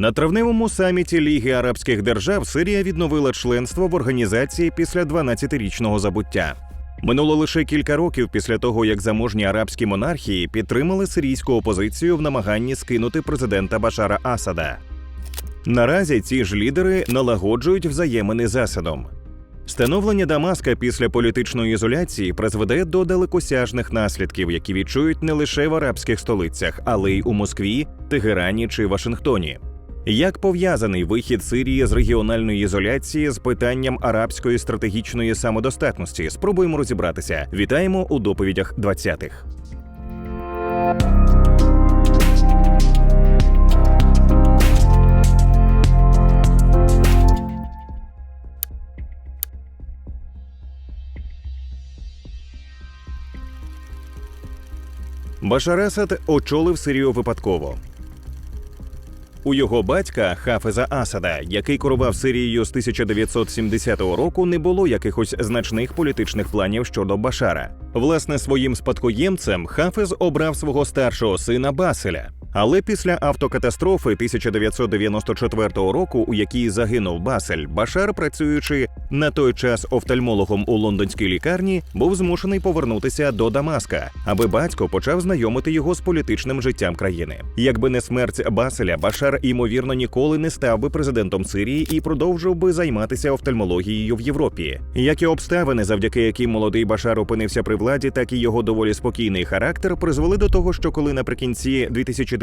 На травневому саміті Ліги Арабських Держав Сирія відновила членство в організації після 12-річного забуття. Минуло лише кілька років після того, як заможні арабські монархії підтримали сирійську опозицію в намаганні скинути президента Башара Асада. Наразі ці ж лідери налагоджують взаємини з Асадом. Становлення Дамаска після політичної ізоляції призведе до далекосяжних наслідків, які відчують не лише в арабських столицях, але й у Москві, Тегерані чи Вашингтоні. Як пов'язаний вихід Сирії з регіональної ізоляції з питанням арабської стратегічної самодостатності? Спробуємо розібратися. Вітаємо у доповідях 20-х. Башар Асад очолив Сирію випадково. У його батька Хафеза Асада, який керував Сирією з 1970 року, не було якихось значних політичних планів щодо Башара. Власне, своїм спадкоємцем Хафез обрав свого старшого сина Баселя. Але після автокатастрофи 1994 року, у якій загинув Басель, Башар, працюючи на той час офтальмологом у лондонській лікарні, був змушений повернутися до Дамаска, аби батько почав знайомити його з політичним життям країни. Якби не смерть Баселя, Башар ймовірно ніколи не став би президентом Сирії і продовжив би займатися офтальмологією в Європі. Як і обставини, завдяки яким молодий Башар опинився при владі, так і його доволі спокійний характер призвели до того, що коли наприкінці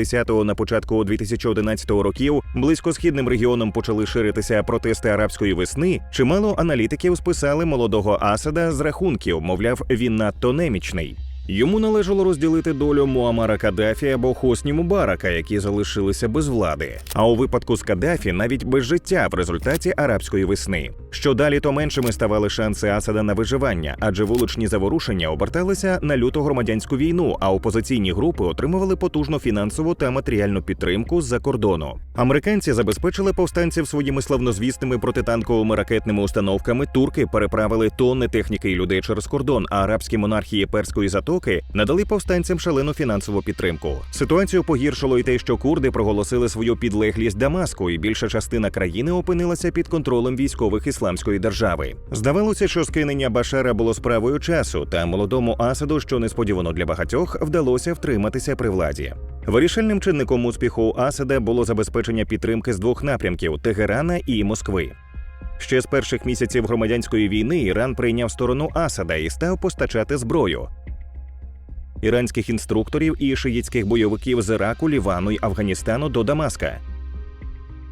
2010-го, на початку 2011 років близькосхідним регіоном почали ширитися протести арабської весни, чимало аналітиків списали молодого Асада з рахунків, мовляв, він надто немічний. Йому належало розділити долю Муамара Каддафі або Хосні Мубарака, які залишилися без влади. А у випадку з Каддафі навіть без життя в результаті арабської весни. Що далі, то меншими ставали шанси Асада на виживання, адже вуличні заворушення оберталися на люту громадянську війну, а опозиційні групи отримували потужну фінансову та матеріальну підтримку з-за кордону. Американці забезпечили повстанців своїми славнозвісними протитанковими ракетними установками. Турки переправили тонни техніки і людей через кордон, а арабські монархії перської затоки надали повстанцям шалену фінансову підтримку. Ситуацію погіршило й те, що курди проголосили свою підлеглість Дамаску, і більша частина країни опинилася під контролем військових ісламської держави. Здавалося, що скинення Башара було справою часу, та молодому Асаду, що несподівано для багатьох, вдалося втриматися при владі. Вирішальним чинником успіху Асада було забезпечення підтримки з двох напрямків Тегерана і Москви. Ще з перших місяців громадянської війни Іран прийняв сторону Асада і став постачати зброю іранських інструкторів і шиїцьких бойовиків з Іраку, Лівану й Афганістану до Дамаска.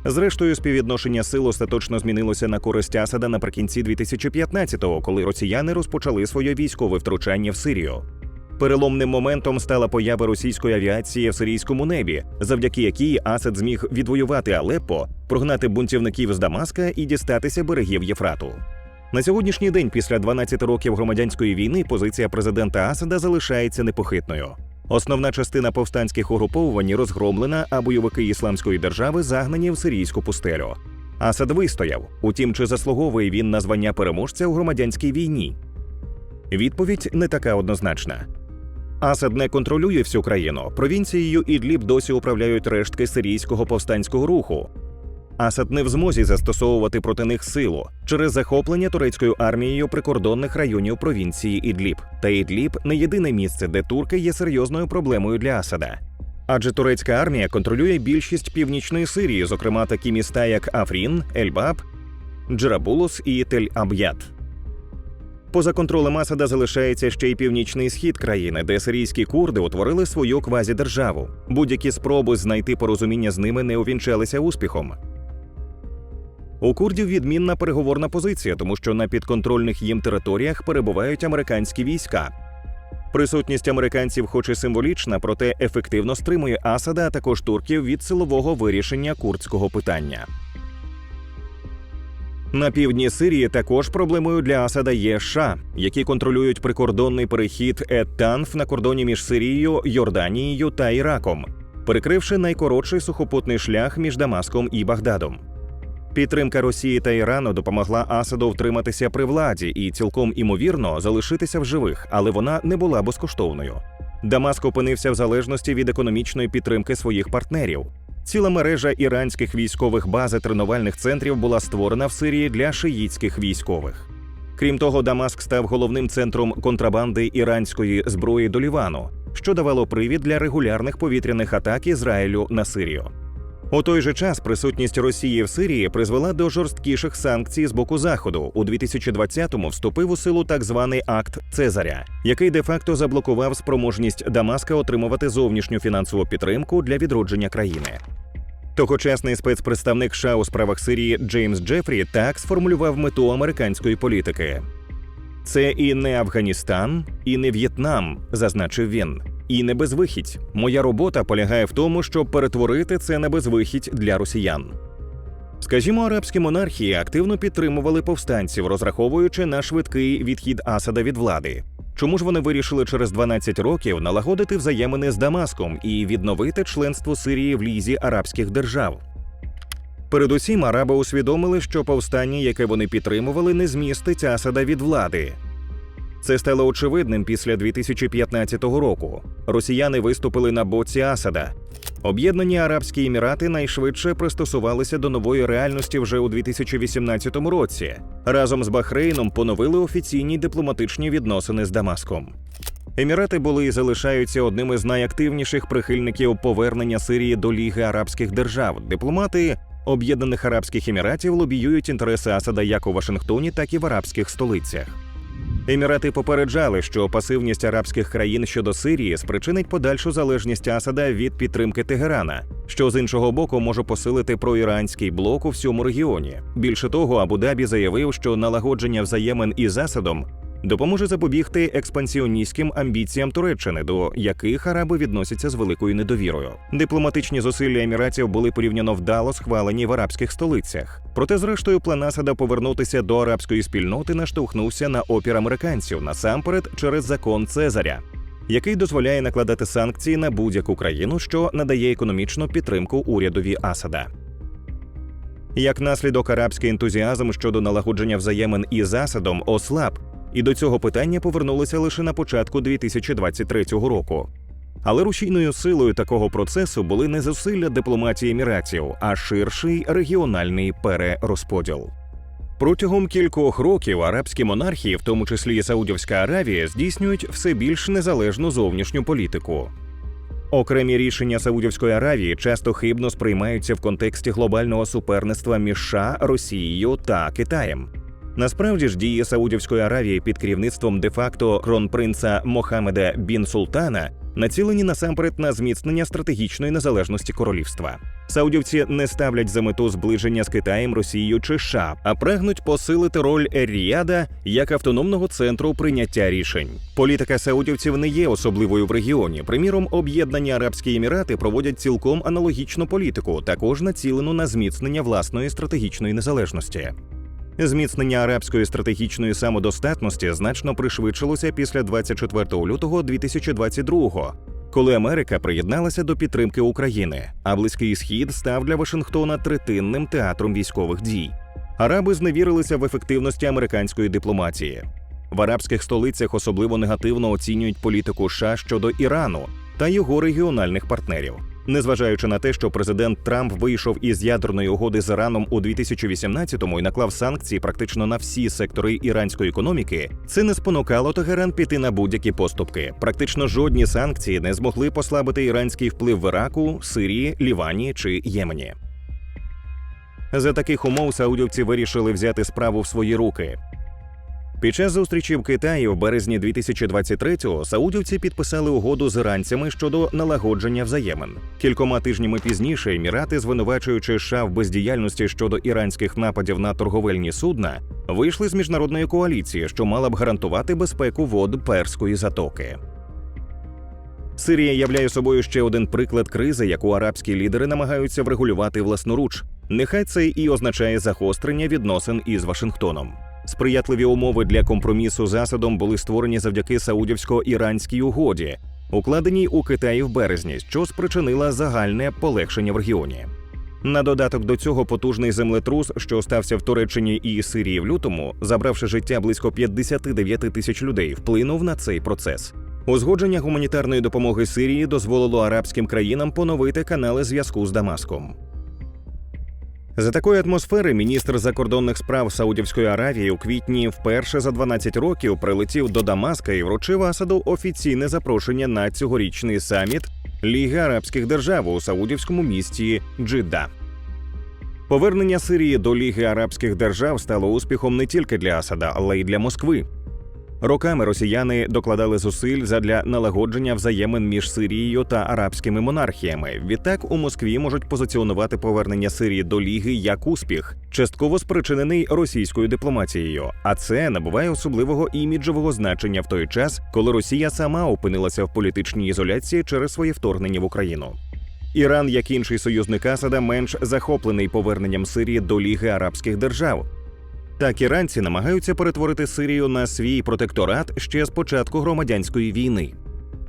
Зрештою, співвідношення сил остаточно змінилося на користь Асада наприкінці 2015-го, коли росіяни розпочали своє військове втручання в Сирію. Переломним моментом стала поява російської авіації в сирійському небі, завдяки якій Асад зміг відвоювати Алеппо, прогнати бунтівників з Дамаска і дістатися берегів Єфрату. На сьогоднішній день, після 12 років громадянської війни, позиція президента Асада залишається непохитною. Основна частина повстанських угруповувань розгромлена, а бойовики ісламської держави загнані в сирійську пустелю. Асад вистояв. Утім, чи заслуговує він на звання переможця у громадянській війні? Відповідь не така однозначна. Асад не контролює всю країну. Провінцією Ідліб досі управляють рештки сирійського повстанського руху. Асад не в змозі застосовувати проти них силу через захоплення турецькою армією прикордонних районів провінції Ідліб. Та Ідліб не єдине місце, де турки є серйозною проблемою для Асада. Адже турецька армія контролює більшість північної Сирії, зокрема такі міста, як Афрін, Ельбаб, Джерабулус і Тель-Аб'ят. Поза контролем Асада залишається ще й північний схід країни, де сирійські курди утворили свою квазідержаву. Будь-які спроби знайти порозуміння з ними не увінчалися успіхом. У курдів відмінна переговорна позиція, тому що на підконтрольних їм територіях перебувають американські війська. Присутність американців, хоч і символічна, проте ефективно стримує Асада, а також турків від силового вирішення курдського питання. На півдні Сирії також проблемою для Асада є США, які контролюють прикордонний перехід Ет-Танф на кордоні між Сирією, Йорданією та Іраком, перекривши найкоротший сухопутний шлях між Дамаском і Багдадом. Підтримка Росії та Ірану допомогла Асаду втриматися при владі і цілком імовірно залишитися в живих, але вона не була безкоштовною. Дамаск опинився в залежності від економічної підтримки своїх партнерів. Ціла мережа іранських військових баз і тренувальних центрів була створена в Сирії для шиїтських військових. Крім того, Дамаск став головним центром контрабанди іранської зброї до Лівану, що давало привід для регулярних повітряних атак Ізраїлю на Сирію. У той же час присутність Росії в Сирії призвела до жорсткіших санкцій з боку Заходу. У 2020-му вступив у силу так званий акт Цезаря, який де-факто заблокував спроможність Дамаска отримувати зовнішню фінансову підтримку для відродження країни. Тогочасний спецпредставник США у справах Сирії Джеймс Джефрі так сформулював мету американської політики. Це і не Афганістан, і не В'єтнам, зазначив він. І не безвихідь. Моя робота полягає в тому, щоб перетворити це на безвихідь для росіян. Скажімо, арабські монархії активно підтримували повстанців, розраховуючи на швидкий відхід Асада від влади. Чому ж вони вирішили через 12 років налагодити взаємини з Дамаском і відновити членство Сирії в лізі арабських держав? Передусім, араби усвідомили, що повстання, яке вони підтримували, не змістить Асада від влади. Це стало очевидним після 2015 року. Росіяни виступили на боці Асада. Об'єднані Арабські Емірати найшвидше пристосувалися до нової реальності вже у 2018 році. Разом з Бахрейном поновили офіційні дипломатичні відносини з Дамаском. Емірати були і залишаються одним із найактивніших прихильників повернення Сирії до Ліги Арабських держав. Дипломати Об'єднаних Арабських Еміратів лобіюють інтереси Асада як у Вашингтоні, так і в арабських столицях. Емірати попереджали, що пасивність арабських країн щодо Сирії спричинить подальшу залежність Асада від підтримки Тегерана, що з іншого боку може посилити проіранський блок у всьому регіоні. Більше того, Абу-Дабі заявив, що налагодження взаємин із Асадом допоможе запобігти експансіоністським амбіціям Туреччини, до яких араби відносяться з великою недовірою. Дипломатичні зусилля еміратів були порівняно вдало схвалені в арабських столицях. Проте, зрештою, план Асада повернутися до арабської спільноти наштовхнувся на опір американців насамперед через закон Цезаря. Який дозволяє накладати санкції на будь-яку країну, що надає економічну підтримку урядові Асада. Як наслідок, арабський ентузіазм щодо налагодження взаємин із Асадом ослаб, і до цього питання повернулися лише на початку 2023 року. Але рушійною силою такого процесу були не зусилля дипломатії еміратів, а ширший регіональний перерозподіл. Протягом кількох років арабські монархії, в тому числі і Саудівська Аравія, здійснюють все більш незалежну зовнішню політику. Окремі рішення Саудівської Аравії часто хибно сприймаються в контексті глобального суперництва між США, Росією та Китаєм. Насправді ж дії Саудівської Аравії під керівництвом де-факто кронпринца Мохамеда Бін Султана націлені насамперед на зміцнення стратегічної незалежності королівства. Саудівці не ставлять за мету зближення з Китаєм, Росією чи США, а прагнуть посилити роль Ер-Ріяда як автономного центру прийняття рішень. Політика саудівців не є особливою в регіоні. Приміром, об'єднані Арабські Емірати проводять цілком аналогічну політику, також націлену на зміцнення власної стратегічної незалежності. Зміцнення арабської стратегічної самодостатності значно пришвидшилося після 24 лютого 2022-го, коли Америка приєдналася до підтримки України, а близький схід став для Вашингтона третинним театром військових дій. Араби зневірилися в ефективності американської дипломатії. В арабських столицях особливо негативно оцінюють політику США щодо Ірану та його регіональних партнерів. Незважаючи на те, що президент Трамп вийшов із ядерної угоди з Іраном у 2018-му і наклав санкції практично на всі сектори іранської економіки, це не спонукало Тегеран піти на будь-які поступки. Практично жодні санкції не змогли послабити іранський вплив в Іраку, Сирії, Лівані чи Ємені. За таких умов саудівці вирішили взяти справу в свої руки. Під час зустрічі в Китаї в березні 2023-го саудівці підписали угоду з іранцями щодо налагодження взаємин. Кількома тижнями пізніше емірати, звинувачуючи США в бездіяльності щодо іранських нападів на торговельні судна, вийшли з міжнародної коаліції, що мала б гарантувати безпеку вод перської затоки. Сирія являє собою ще один приклад кризи, яку арабські лідери намагаються врегулювати власноруч. Нехай це і означає загострення відносин із Вашингтоном. Сприятливі умови для компромісу з Асадом були створені завдяки саудівсько-іранській угоді, укладеній у Китаї в березні, що спричинила загальне полегшення в регіоні. На додаток до цього потужний землетрус, що стався в Туреччині і Сирії в лютому, забравши життя близько 59 тисяч людей, вплинув на цей процес. Узгодження гуманітарної допомоги Сирії дозволило арабським країнам поновити канали зв'язку з Дамаском. За такої атмосфери міністр закордонних справ Саудівської Аравії у квітні вперше за 12 років прилетів до Дамаска і вручив Асаду офіційне запрошення на цьогорічний саміт Ліги Арабських Держав у саудівському місті Джидда. Повернення Сирії до Ліги Арабських Держав стало успіхом не тільки для Асада, але й для Москви. Роками росіяни докладали зусиль задля налагодження взаємин між Сирією та арабськими монархіями. Відтак у Москві можуть позиціонувати повернення Сирії до Ліги як успіх, частково спричинений російською дипломатією. А це набуває особливого іміджового значення в той час, коли Росія сама опинилася в політичній ізоляції через своє вторгнення в Україну. Іран, як інший союзник Асада, менш захоплений поверненням Сирії до Ліги Арабських Держав. Так іранці намагаються перетворити Сирію на свій протекторат ще з початку громадянської війни.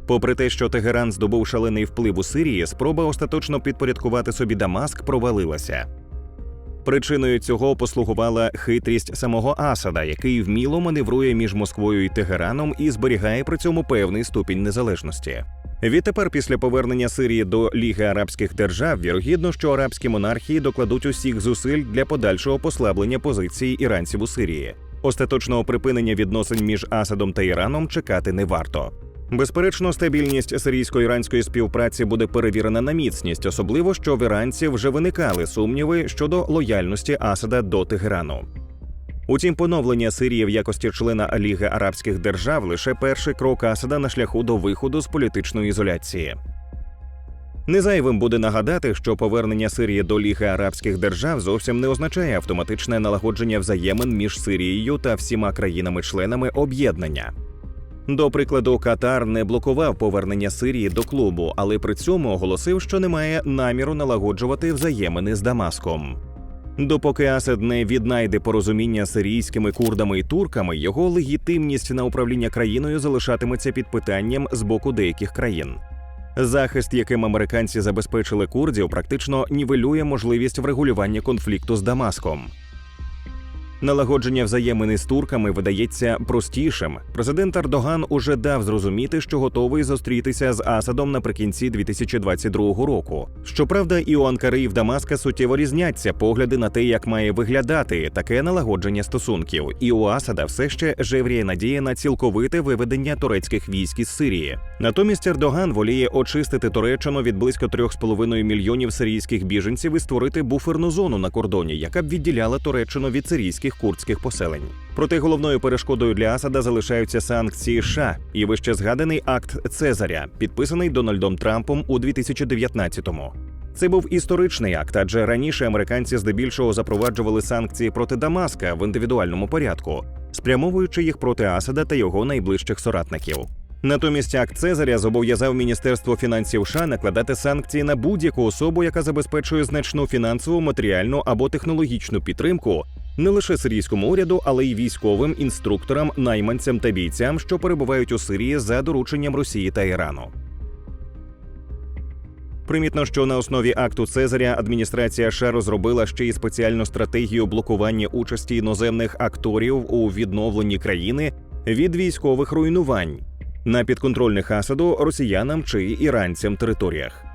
Попри те, що Тегеран здобув шалений вплив у Сирії, спроба остаточно підпорядкувати собі Дамаск провалилася. Причиною цього послугувала хитрість самого Асада, який вміло маневрує між Москвою і Тегераном і зберігає при цьому певний ступінь незалежності. Відтепер, після повернення Сирії до Ліги Арабських Держав, вірогідно, що арабські монархії докладуть усіх зусиль для подальшого послаблення позиції іранців у Сирії. Остаточного припинення відносин між Асадом та Іраном чекати не варто. Безперечно, стабільність сирійсько-іранської співпраці буде перевірена на міцність, особливо що в іранців вже виникали сумніви щодо лояльності Асада до Тегерану. Утім, поновлення Сирії в якості члена Ліги Арабських Держав лише перший крок Асада на шляху до виходу з політичної ізоляції. Незайвим буде нагадати, що повернення Сирії до Ліги Арабських Держав зовсім не означає автоматичне налагодження взаємин між Сирією та всіма країнами-членами об'єднання. До прикладу, Катар не блокував повернення Сирії до клубу, але при цьому оголосив, що немає наміру налагоджувати взаємини з Дамаском. Допоки Асад не віднайде порозуміння з сирійськими курдами і турками, його легітимність на управління країною залишатиметься під питанням з боку деяких країн. Захист, яким американці забезпечили курдів, практично нівелює можливість врегулювання конфлікту з Дамаском. Налагодження взаємини з турками видається простішим. Президент Ардоган уже дав зрозуміти, що готовий зустрітися з Асадом наприкінці 2022 року. Щоправда, і у Анкари і в Дамаска суттєво різняться погляди на те, як має виглядати таке налагодження стосунків. І у Асада все ще жевріє надія на цілковите виведення турецьких військ із Сирії. Натомість Ердоган воліє очистити Туреччину від близько 3,5 мільйонів сирійських біженців і створити буферну зону на кордоні, яка б відділяла Туреччину від сирійських курдських поселень. Проте головною перешкодою для Асада залишаються санкції США і вище згаданий акт Цезаря, підписаний Дональдом Трампом у 2019-му. Це був історичний акт, адже раніше американці здебільшого запроваджували санкції проти Дамаска в індивідуальному порядку, спрямовуючи їх проти Асада та його найближчих соратників. Натомість акт Цезаря зобов'язав Міністерство фінансів США накладати санкції на будь-яку особу, яка забезпечує значну фінансову, матеріальну або технологічну підтримку не лише сирійському уряду, але й військовим інструкторам, найманцям та бійцям, що перебувають у Сирії за дорученням Росії та Ірану. Примітно, що на основі акту Цезаря адміністрація США розробила ще й спеціальну стратегію блокування участі іноземних акторів у відновленні країни від військових руйнувань на підконтрольних Асаду росіянам чи іранцям територіях.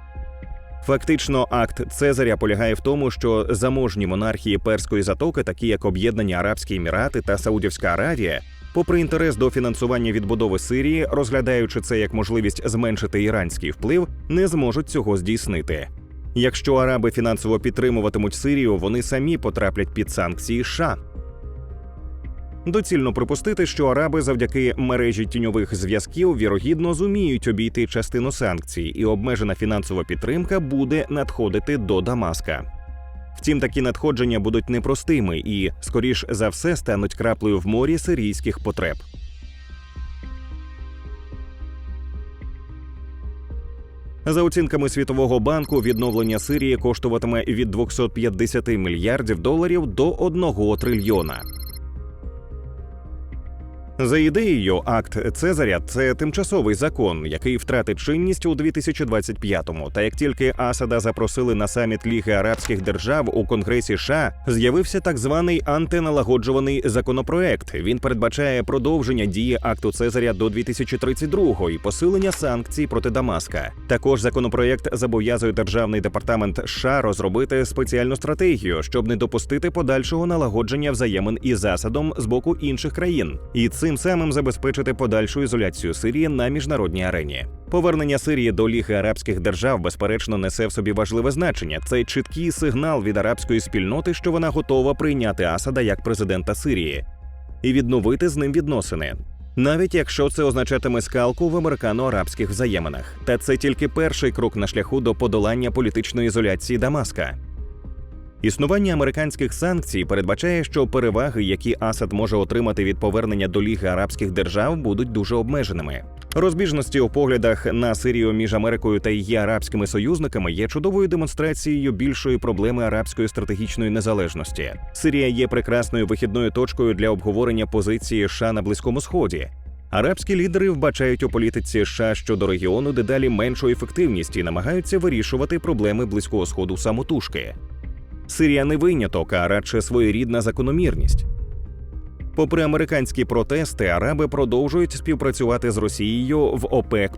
Фактично, акт Цезаря полягає в тому, що заможні монархії перської затоки, такі як Об'єднані Арабські Емірати та Саудівська Аравія, попри інтерес до фінансування відбудови Сирії, розглядаючи це як можливість зменшити іранський вплив, не зможуть цього здійснити. Якщо араби фінансово підтримуватимуть Сирію, вони самі потраплять під санкції США. Доцільно припустити, що араби завдяки мережі тіньових зв'язків вірогідно зуміють обійти частину санкцій, і обмежена фінансова підтримка буде надходити до Дамаска. Втім, такі надходження будуть непростими і, скоріш за все, стануть краплею в морі сирійських потреб. За оцінками Світового банку, відновлення Сирії коштуватиме від 250 мільярдів доларів до 1 трильйона. За ідеєю, акт Цезаря це тимчасовий закон, який втратить чинність у 2025-му. Та як тільки Асада запросили на саміт Ліги Арабських держав у Конгресі США, з'явився так званий антиналагоджуваний законопроект. Він передбачає продовження дії акту Цезаря до 2032-го і посилення санкцій проти Дамаска. Також законопроект зобов'язує державний департамент США розробити спеціальну стратегію, щоб не допустити подальшого налагодження взаємин із засадом з боку інших країн, і цим самим забезпечити подальшу ізоляцію Сирії на міжнародній арені. Повернення Сирії до Ліги Арабських держав безперечно несе в собі важливе значення. Це чіткий сигнал від арабської спільноти, що вона готова прийняти Асада як президента Сирії і відновити з ним відносини. Навіть якщо це означатиме скалку в американо-арабських взаєминах, та це тільки перший крок на шляху до подолання політичної ізоляції Дамаска. Існування американських санкцій передбачає, що переваги, які Асад може отримати від повернення до Ліги Арабських держав, будуть дуже обмеженими. Розбіжності у поглядах на Сирію між Америкою та її арабськими союзниками є чудовою демонстрацією більшої проблеми арабської стратегічної незалежності. Сирія є прекрасною вихідною точкою для обговорення позиції США на Близькому Сході. Арабські лідери вбачають у політиці США щодо регіону дедалі меншу ефективність і намагаються вирішувати проблеми близького сходу самотужки. Сирія не виняток, а радше своєрідна закономірність. Попри американські протести, араби продовжують співпрацювати з Росією в ОПЕК.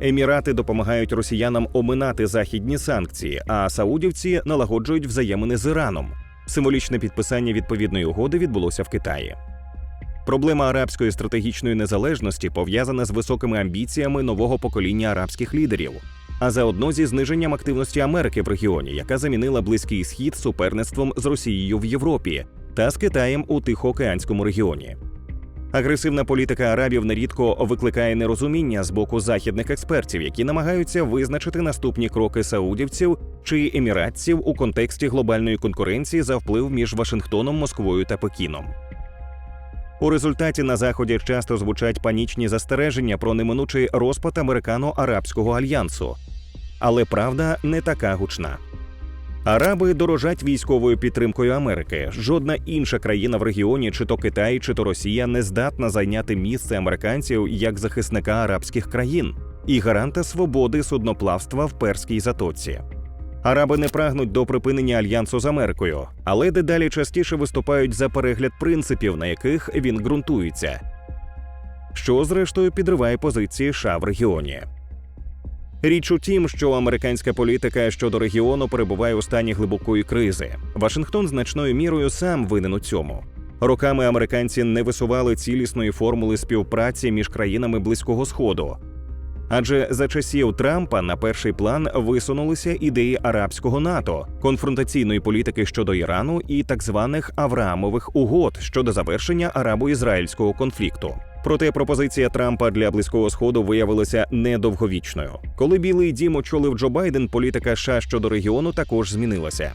Емірати допомагають росіянам оминати західні санкції, а саудівці налагоджують взаємини з Іраном. Символічне підписання відповідної угоди відбулося в Китаї. Проблема арабської стратегічної незалежності пов'язана з високими амбіціями нового покоління арабських лідерів, а заодно зі зниженням активності Америки в регіоні, яка замінила близький схід суперництвом з Росією в Європі та з Китаєм у Тихоокеанському регіоні. Агресивна політика арабів нерідко викликає нерозуміння з боку західних експертів, які намагаються визначити наступні кроки саудівців чи еміратців у контексті глобальної конкуренції за вплив між Вашингтоном, Москвою та Пекіном. У результаті на заході часто звучать панічні застереження про неминучий розпад американо-арабського альянсу, але правда не така гучна. Араби дорожать військовою підтримкою Америки. Жодна інша країна в регіоні, чи то Китай, чи то Росія, не здатна зайняти місце американців як захисника арабських країн і гаранта свободи судноплавства в перській затоці. Араби не прагнуть до припинення альянсу з Америкою, але дедалі частіше виступають за перегляд принципів, на яких він ґрунтується, що зрештою підриває позиції США в регіоні. Річ у тім, що американська політика щодо регіону перебуває у стані глибокої кризи. Вашингтон значною мірою сам винен у цьому. Роками американці не висували цілісної формули співпраці між країнами Близького Сходу. Адже за часів Трампа на перший план висунулися ідеї арабського НАТО, конфронтаційної політики щодо Ірану і так званих Авраамових угод щодо завершення арабо-ізраїльського конфлікту. Проте пропозиція Трампа для близького сходу виявилася недовговічною. Коли Білий дім очолив Джо Байден, політика США щодо регіону також змінилася.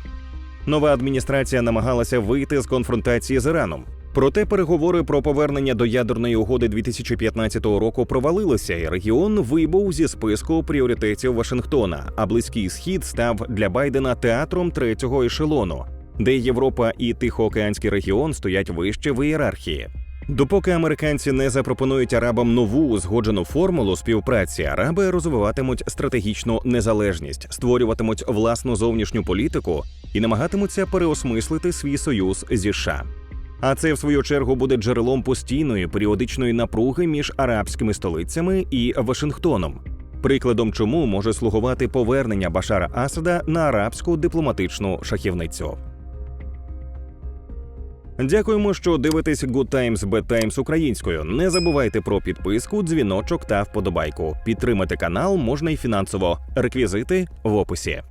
Нова адміністрація намагалася вийти з конфронтації з Іраном. Проте переговори про повернення до ядерної угоди 2015 року провалилися, і регіон вибув зі списку пріоритетів Вашингтона. А близький схід став для Байдена театром третього ешелону, де Європа і Тихоокеанський регіон стоять вище в ієрархії. Допоки американці не запропонують арабам нову узгоджену формулу співпраці, араби розвиватимуть стратегічну незалежність, створюватимуть власну зовнішню політику і намагатимуться переосмислити свій союз зі США. А це в свою чергу буде джерелом постійної періодичної напруги між арабськими столицями і Вашингтоном. Прикладом чому може слугувати повернення Башара Асада на арабську дипломатичну шахівницю. Дякуємо, що дивитесь Good Times Bad Times українською. Не забувайте про підписку, дзвіночок та вподобайку. Підтримати канал можна й фінансово. Реквізити в описі.